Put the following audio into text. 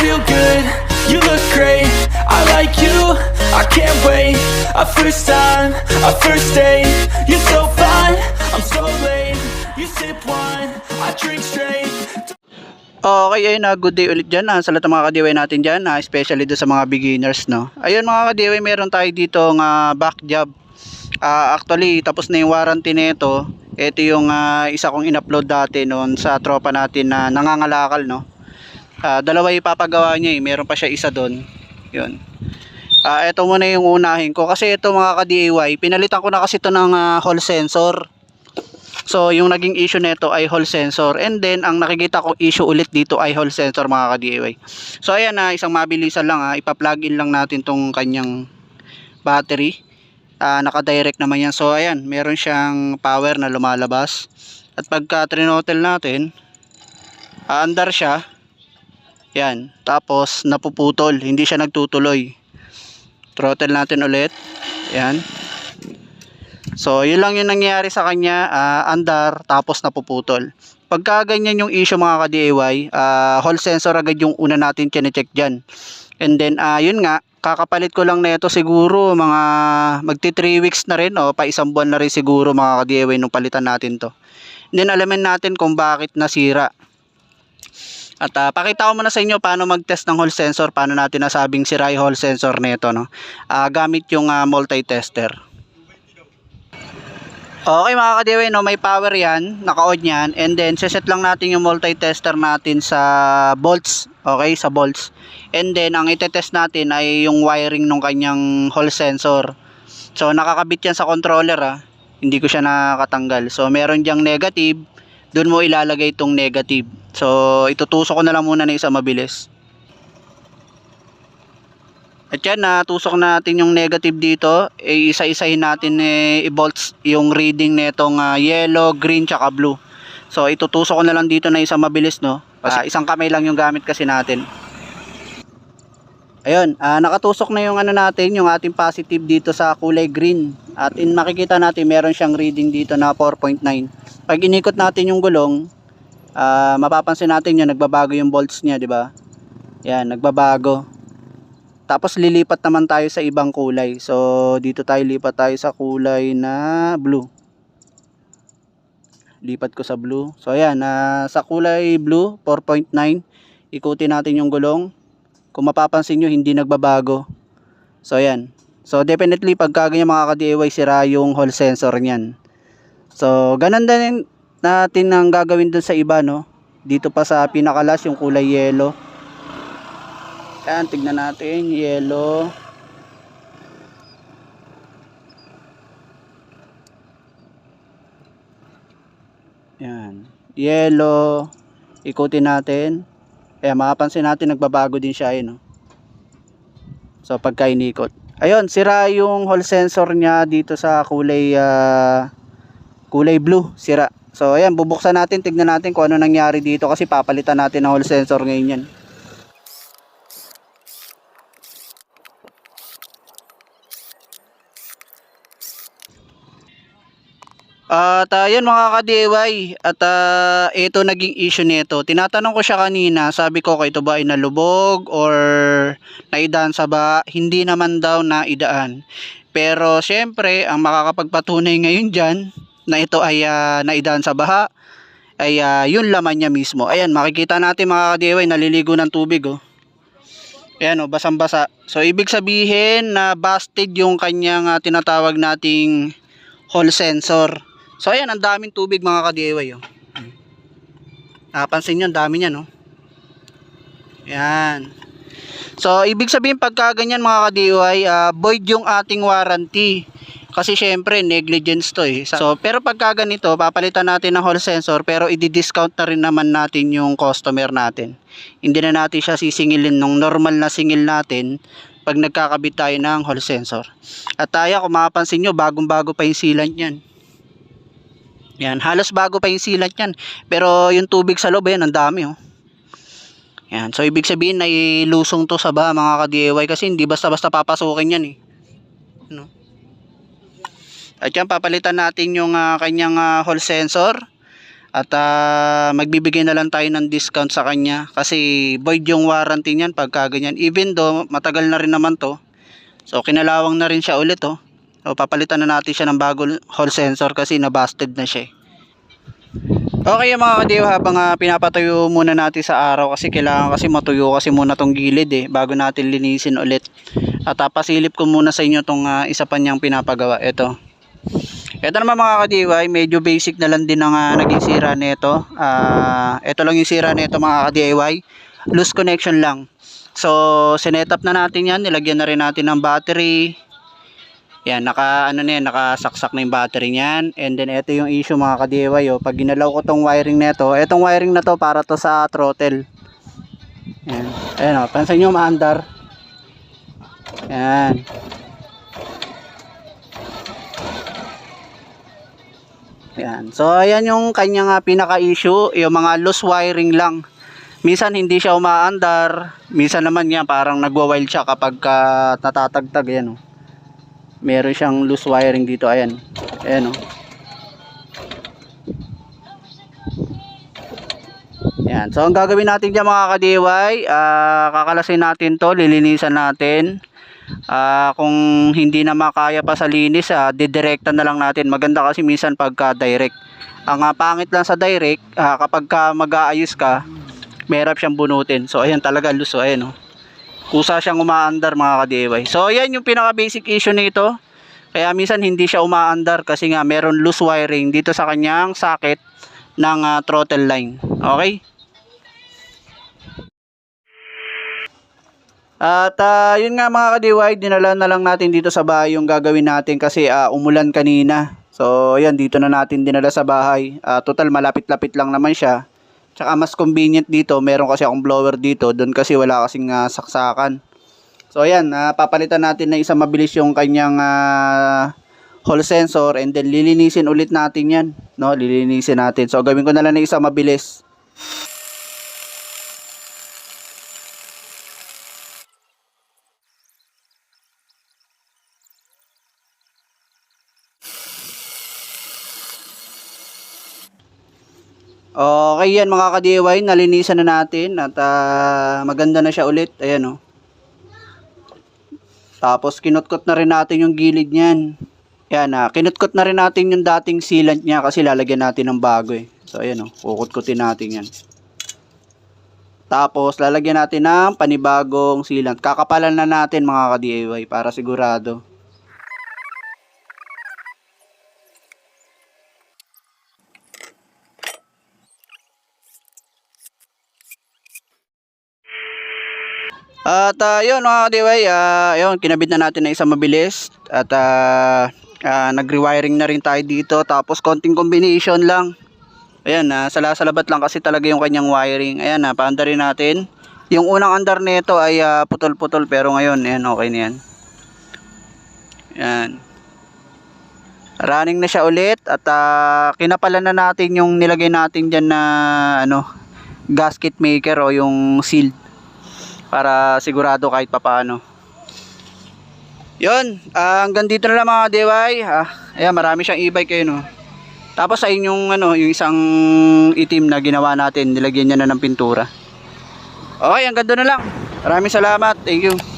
feel good, you look great. I like you, I can't wait. A first time, a first date. You're so fine, I'm so late. You sip wine, I drink straight. Okay, ayun na, good day ulit dyan ha, sa lahat ng mga kadiway natin dyan ha, especially do sa mga beginners no. Ayun mga kadiway, meron tayo dito nga back job. Ah, actually, tapos na yung warranty nito. Ito yung ah, isa kong in-upload dati noon sa tropa natin na nangangalakal no. Ah, dalawa yung papagawa niya eh, meron pa siya isa doon. Yun. Ah, ito muna yung unahin ko kasi ito mga ka-DIY, pinalitan ko na kasi ito ng ah, hall sensor. So, yung naging issue nito ay hall sensor. And then, ang nakikita ko issue ulit dito ay hall sensor mga ka-DIY. So, ayan na, isang mabilisan lang ha. Ipa-plug in lang natin tong kanyang battery. Ah, naka-direct naman yan. So, ayan, meron siyang power na lumalabas. At pagka trinotel natin, aandar siya. Yan. Tapos, napuputol. Hindi siya nagtutuloy. Throttle natin ulit. Yan. So, yun lang yung nangyayari sa kanya, ah, andar, tapos napuputol. Pagka ganyan yung issue mga ka-DIY, ah, hall sensor agad yung una natin chine-check dyan. And then, ah, yun nga, kakapalit ko lang na ito siguro mga magti 3 weeks na rin o pa isang buwan na rin siguro mga ka-DIY nung palitan natin to. And then, alamin natin kung bakit nasira. At ah, pakita ko muna sa inyo paano mag-test ng hall sensor, paano natin nasabing sira yung hall sensor nito, no? Ah, gamit yung ah, multi-tester. Okay mga kadiwe, no, may power yan, naka-on yan, and then seset lang natin yung multi-tester natin sa bolts, okay, sa bolts. And then, ang itetest natin ay yung wiring ng kanyang hall sensor. So, nakakabit yan sa controller, ah. Hindi ko siya nakatanggal. So, meron diyang negative, dun mo ilalagay itong negative. So, itutusok ko na lang muna ng isa mabilis. At yan, natusok natin yung negative dito. E, isa-isahin natin eh, i-volts yung reading nitong ah, yellow, green, tsaka blue. So, itutusok ko na lang dito na isa mabilis, no? Kasi isang kamay lang yung gamit kasi natin. Ayun, ah, nakatusok na yung ano natin, yung ating positive dito sa kulay green. At in makikita natin, meron siyang reading dito na 4.9. Pag inikot natin yung gulong, ah, mapapansin natin yun, nagbabago yung volts niya, di ba? Yan, nagbabago. Tapos lilipat naman tayo sa ibang kulay. So dito tayo lipat tayo sa kulay na blue. Lipat ko sa blue. So ayan, na sa kulay blue 4.9, ikutin natin yung gulong. Kung mapapansin nyo, hindi nagbabago. So ayan. So definitely pagka ganyan mga ka-DIY sira yung hall sensor niyan. So ganun din natin ang gagawin dun sa iba no. Dito pa sa pinakalas yung kulay yellow. Ayan, tignan natin. Yellow. Ayan. Yellow. Ikutin natin. Ayan, makapansin natin nagbabago din siya eh, no? So, pagka inikot. Ayun, sira yung hall sensor niya dito sa kulay ah, kulay blue. Sira. So, ayan, bubuksan natin. Tignan natin kung ano nangyari dito kasi papalitan natin ang hall sensor ngayon yan. At uh, yun mga ka-DIY at uh, ito naging issue nito. Tinatanong ko siya kanina, sabi ko ito ba ay nalubog or naidaan sa ba? Hindi naman daw naidaan. Pero syempre, ang makakapagpatunay ngayon dyan na ito ay uh, naidaan sa baha ay uh, yun laman niya mismo. Ayan, makikita natin mga ka-DIY naliligo ng tubig oh. Ayan oh, basang-basa. So ibig sabihin na busted yung kanyang uh, tinatawag nating hall sensor. So ayan, ang daming tubig mga ka-DIY oh. Napansin nyo, ang dami niya no. Yan. So ibig sabihin pagka ganyan mga ka-DIY, uh, void yung ating warranty. Kasi syempre negligence to eh. So pero pagka ganito, papalitan natin ng hall sensor pero i-discount na rin naman natin yung customer natin. Hindi na natin siya sisingilin nung normal na singil natin pag nagkakabit tayo ng hall sensor. At tayo kung mapapansin nyo, bagong-bago pa yung sealant niyan. Yan, halos bago pa yung sealant yan. Pero yung tubig sa loob, yan, ang dami oh. Yan, so ibig sabihin na ilusong to sa ba mga ka-DIY kasi hindi basta-basta papasukin yan eh. No? At yan, papalitan natin yung ah, kanyang ah, hall sensor. At ah, magbibigay na lang tayo ng discount sa kanya kasi void yung warranty niyan pagka ganyan. Even though matagal na rin naman to. So kinalawang na rin siya ulit oh. So papalitan na natin siya ng bagong hall sensor kasi nabusted na siya. eh. Okay mga kadiyo habang ah, pinapatuyo muna natin sa araw kasi kailangan kasi matuyo kasi muna tong gilid eh bago natin linisin ulit. At ah, pasilip ko muna sa inyo tong ah, isa pa niyang pinapagawa. Ito. Ito naman mga ka-DIY, medyo basic na lang din ang ah, naging sira nito. Ah, ito lang yung sira nito mga ka-DIY. Loose connection lang. So, sinetup na natin yan. Nilagyan na rin natin ng battery. Yan, naka, ano na yan, nakasaksak na yung battery niyan. And then, ito yung issue mga ka-DIY. Oh. Pag ginalaw ko tong wiring nito, itong wiring na to para to sa throttle. Yan. Ayan o, pansin nyo maandar. Yan. Yan. So, ayan yung kanyang pinaka-issue, yung mga loose wiring lang. Minsan hindi siya umaandar, minsan naman yan parang nagwa-wild siya kapag ka natatagtag, ayan oh. Meron siyang loose wiring dito, ayan. Ayan oh. Yan. So, ang gagawin natin dyan mga ka-DIY, ah, kakalasin natin to, lilinisan natin. Ah, kung hindi na makaya pa sa linis, ah, didirekta na lang natin. Maganda kasi minsan pagka direct. Ang ah, pangit lang sa direct, ah, kapag ka mag-aayos ka, merap siyang bunutin. So ayan talaga luso, ayan oh. Kusa siyang umaandar mga ka-DIY. So ayan yung pinaka basic issue nito. Kaya minsan hindi siya umaandar kasi nga meron loose wiring dito sa kanyang socket ng ah, throttle line. Okay? At ah, yun nga mga ka-DIY, dinala na lang natin dito sa bahay yung gagawin natin kasi ah, umulan kanina. So ayan, dito na natin dinala sa bahay. Ah, total malapit-lapit lang naman siya. Tsaka mas convenient dito, meron kasi akong blower dito, doon kasi wala kasing ah, saksakan. So ayan, ah, papalitan natin na isa mabilis yung kanyang ah, hall sensor and then lilinisin ulit natin yan. No, lilinisin natin. So gawin ko na lang na isa mabilis. Okay yan mga ka-DIY, nalinisan na natin at ah, maganda na siya ulit. Ayan oh. Tapos kinutkot na rin natin yung gilid niyan. Yan ah, kinutkot na rin natin yung dating sealant niya kasi lalagyan natin ng bago eh. So ayan oh, kukutkutin natin yan. Tapos lalagyan natin ng panibagong sealant. Kakapalan na natin mga ka-DIY para sigurado. At uh, yun mga ka-DIY, ah, yun, kinabit na natin na isang mabilis at ah, ah, nag-rewiring na rin tayo dito tapos konting combination lang. Ayan, uh, salasalabat lang kasi talaga yung kanyang wiring. Ayan, uh, paanda rin natin. Yung unang andar nito ay ah, putol-putol pero ngayon, ayan, okay na yan. Ayan. Running na siya ulit at ah, kinapalan na natin yung nilagay natin dyan na ano, gasket maker o yung sealed para sigurado kahit papaano. Yun, ah, hanggang dito na lang mga DIY. Ah, ayan, marami siyang e-bike kayo no. Tapos sa inyong ano, yung isang itim na ginawa natin, nilagyan niya na ng pintura. Okay, hanggang doon na lang. Maraming salamat. Thank you.